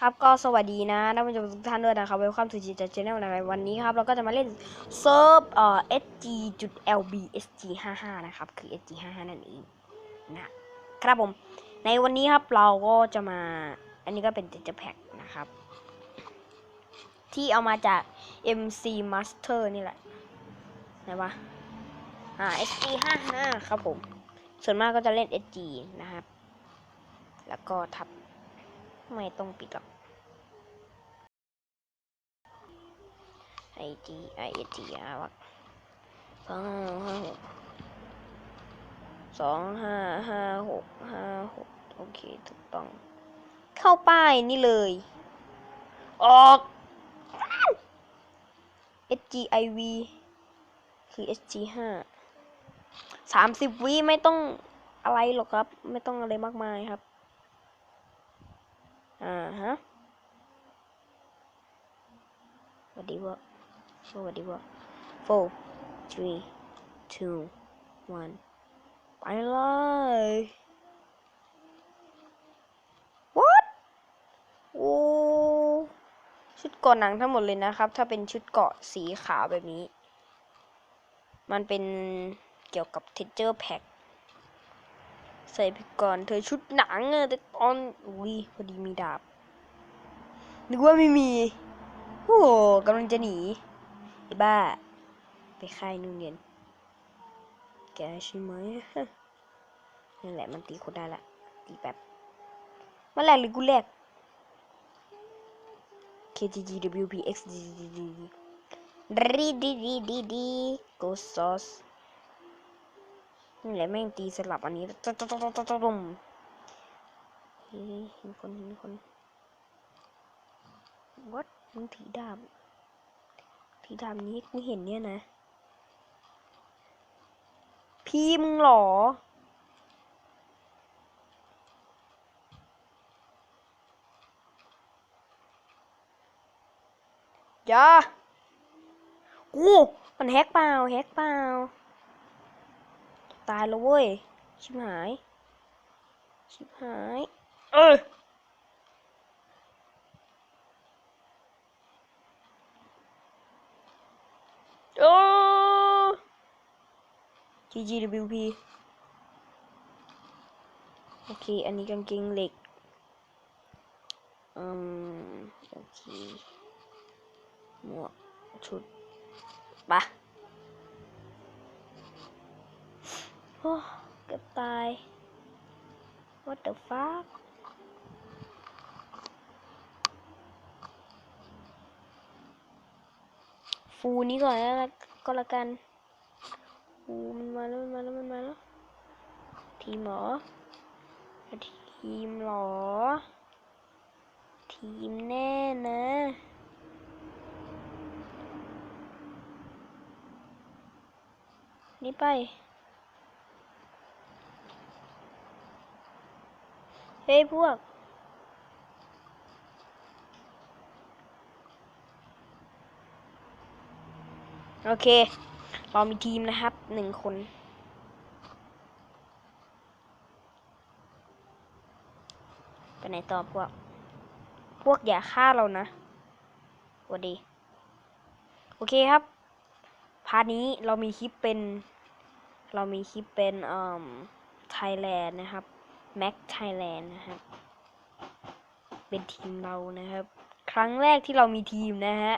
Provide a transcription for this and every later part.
ครับก็สวัสดีนะท่านผู้ชมทุกท่านด้วยนะครับเวลคัมทูจีจัดชแนลนะครับวันนี้ครับ เราก็จะมาเล่นเซิร์ฟเอ่อ sg จุด lb sg 5 5นะครับ คือ sg 5 5นั่นเองนะครับผม ในวันนี้ครับเราก็จะมา อันนี้ก็เป็น t e x t u r e pack นะครับ ที่เอามาจาก mc master นี่แหละไหนวะอ่า sg 5 5ครับผม ส่วนมากก็จะเล่น sg นะครับ แล้วก็ทับ ไม่ต้องปิดหรอกไอจีไอจีอาวะสองห้าห้าสองห้าห้าหกห้าหกโอเคถูกต้อง เข้าป้ายนี่เลย ออก SGIV คือ SG ห้าสามสิบวิไม่ต้องอะไรหรอกครับ ไม่ต้องอะไรมากมายครับ อ่าฮะสวัสดีวะสวัสดีวะ four three two one ไปเลย what โอ้ชุดเกาะหนังทั้งหมดเลยนะครับ ถ้าเป็นชุดเกาะสีขาวแบบนี้ มันเป็นเกี่ยวกับ texture pack ใส่ไปก่อนเธอชุดหนังอะแต่ตอนอุ้ยพอดีมีดาบนึกว่าไม่มีโอ้โหกำลังจะหนีไอ้บ้า ไปค่ายนู่นเรียนแกใช่ไหมนั่นแหละมันตีคนได้ละตีแบบมันแรกหรือกูแรก KTGWP XDDD ดีดีดีดีดีโกซอส นี่แหละแม่งตีสลับอันนี้ตตตตตะตตุ่มเฮ้ยเห็นคนเห็นคน what มึงถือดาบถือดาบนี้กูเห็นเนี่ยนะ พี่มึงหรออย่ากูมันแฮกเปล่าแฮกเปล่า ตายแล้วเว้ย ชิบหาย ชิบหาย เออโอ้ GGWP โอเค อันนี้กางเกงเหล็ก อืม โอเค หมวกชุดปะ โอ้เกือบตาย what the fuck ฟูนี้ก่อนแล้วละก็แล้วกันฟูมันมาแล้วมันมาแล้วมันมาแล้วทีมเหรอทีมหรอ ทีมแน่นะนี่ไป เฮ้ยพวก โอเค เรามีทีมนะครับหนึ่งคนไปไหนต่อพวก พวกอย่าฆ่าเรานะสวัสดี โอเคครับ พาร์ทนี้เรามีคลิปเป็น เรามีคลิปเป็นอ่าไทยแลนด์นะครับ แม็กไทยแลนด์นะครับ เป็นทีมเรานะครับ ครั้งแรกที่เรามีทีมนะฮะ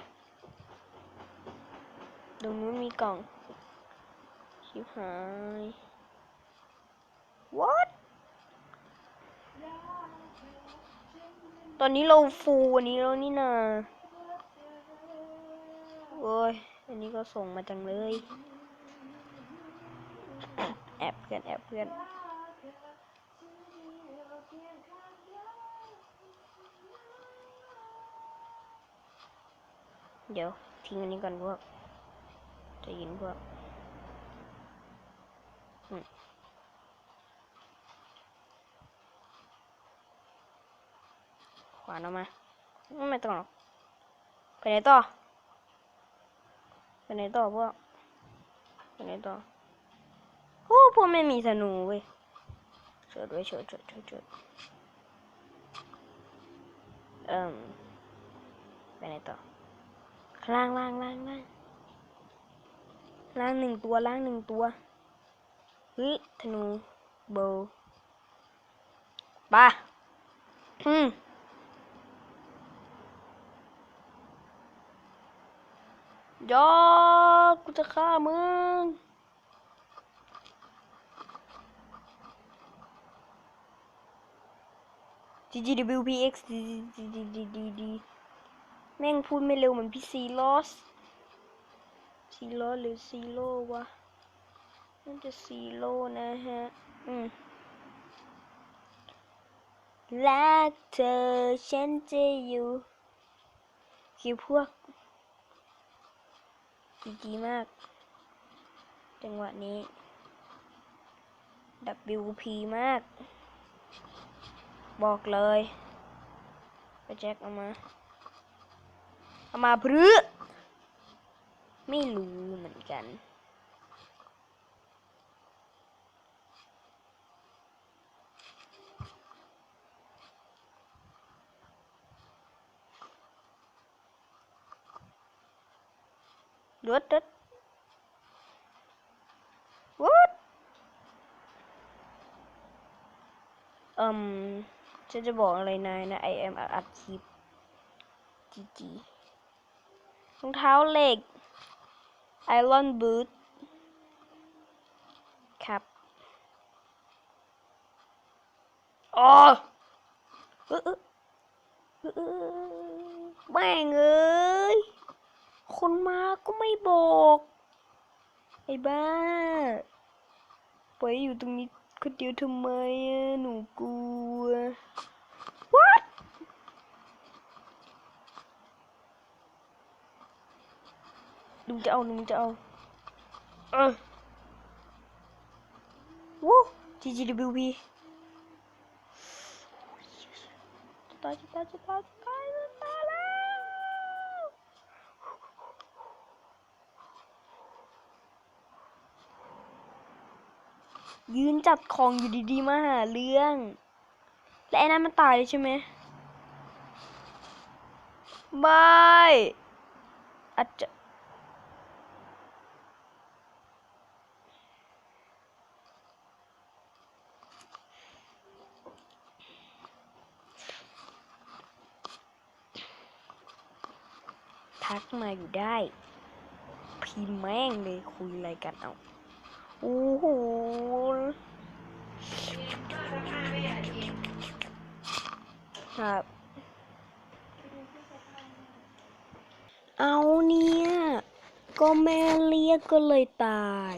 ตรงนู้นมีกล่อง ชิบหาย what ตอนนี้เราฟูอันนี้แล้วนี่นาโอ้ย อันนี้ก็ส่งมาจังเลย แอบเพื่อนแอบเพื่อน เดี๋ยวทิ้งอันนี้ก่อนพวกจะยินพวกอืมขวานออกมา ไม่ต้องหรอกไปไหนต่อไปไหนต่อพวกไปไหนต่อโอ้พวกไม่มีธนูเว้ยเฉิดไว้เฉิดเฉิดเฉิดเฉิดเอ่มไปไหนต่อ ล่างล่างล่างล่างล่างหนึ่งตัวล่างหนึ่งตัวเฮ้ยธนูโบว์ไป่ะอืมยอกูจะฆ่ามึง GGWPX ดีดีดีดีดีดี แม่งพูดไม่เร็วเหมือนพี่ซีลอสซีลอสหรือซีโร่วะน่าจะซีโร่นะฮะ อืมรักเธอฉันจะอยู่คือพวกจีจีมาก จังหวะนี้ WP มาก บอกเลย ไปแจ็คเอามา เอามาพรื้ไม่รู้เหมือนกัน What? What? อืมฉันจะบอกอะไรนายนะ I am อัดคลิปจีจี รองเท้าเหล็ก Iron Boot ครับอ๋อเออเออเออเออแม่งเอ้ย คนมาก็ไม่บอก ไอ้บ้าไปอยู่ตรงนี้คนเดียวทำไมอะหนูกลัว What ลุงจะเอาลุงจะเอาเออวู้ GGWP จะตายจะตายจะตายจะตายจะตายแล้วยืนจัดของอยู่ดีๆมาหาเรื่อง และไอ้นั้นมันตายเลยใช่ไหมไม่อาจจะ ทักมาอยู่ได้ พิมพ์แม่งเลยคุยอะไรกันเอาโอ้โหครับเอาเนี่ย ก็แม่เรียกก็เลยตาย